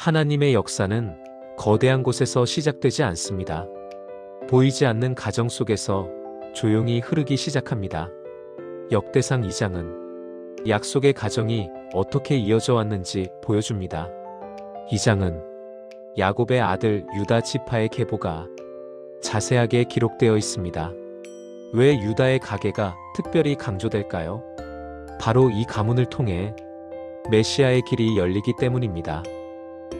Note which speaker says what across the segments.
Speaker 1: 하나님의 역사는 거대한 곳에서 시작되지 않습니다. 보이지 않는 가정 속에서 조용히 흐르기 시작합니다. 역대상 2장은 약속의 가정이 어떻게 이어져 왔는지 보여줍니다. 2장은 야곱의 아들 유다 지파의 계보가 자세하게 기록되어 있습니다. 왜 유다의 가계가 특별히 강조될까요? 바로 이 가문을 통해 메시아의 길이 열리기 때문입니다.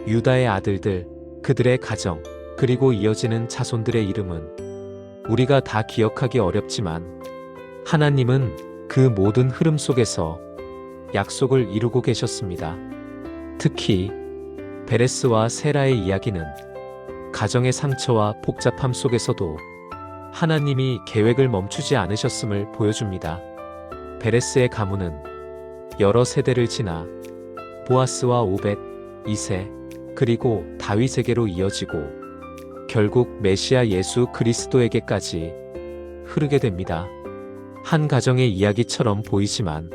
Speaker 1: 유다의 아들들, 그들의 가정, 그리고 이어지는 자손들의 이름은 우리가 다 기억하기 어렵지만 하나님은 그 모든 흐름 속에서 약속을 이루고 계셨습니다. 특히 베레스와 세라의 이야기는 가정의 상처와 복잡함 속에서도 하나님이 계획을 멈추지 않으셨음을 보여줍니다. 베레스의 가문은 여러 세대를 지나 보아스와 오벳, 이세, 그리고 다윗에게로 이어지고 결국 메시아 예수 그리스도에게까지 흐르게 됩니다. 한 가정의 이야기처럼 보이지만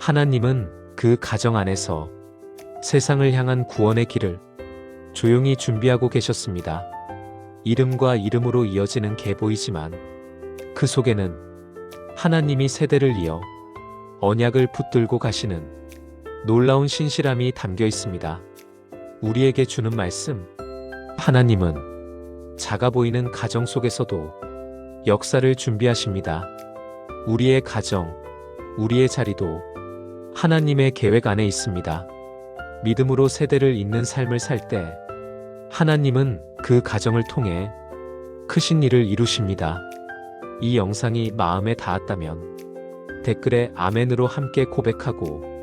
Speaker 1: 하나님은 그 가정 안에서 세상을 향한 구원의 길을 조용히 준비하고 계셨습니다. 이름과 이름으로 이어지는 계보이지만 그 속에는 하나님이 세대를 이어 언약을 붙들고 가시는 놀라운 신실함이 담겨 있습니다. 우리에게 주는 말씀. 하나님은 작아 보이는 가정 속에서도 역사를 준비하십니다. 우리의 가정, 우리의 자리도 하나님의 계획 안에 있습니다. 믿음으로 세대를 잇는 삶을 살 때 하나님은 그 가정을 통해 크신 일을 이루십니다. 이 영상이 마음에 닿았다면 댓글에 아멘으로 함께 고백하고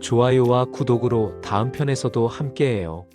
Speaker 1: 좋아요와 구독으로 다음 편에서도 함께해요.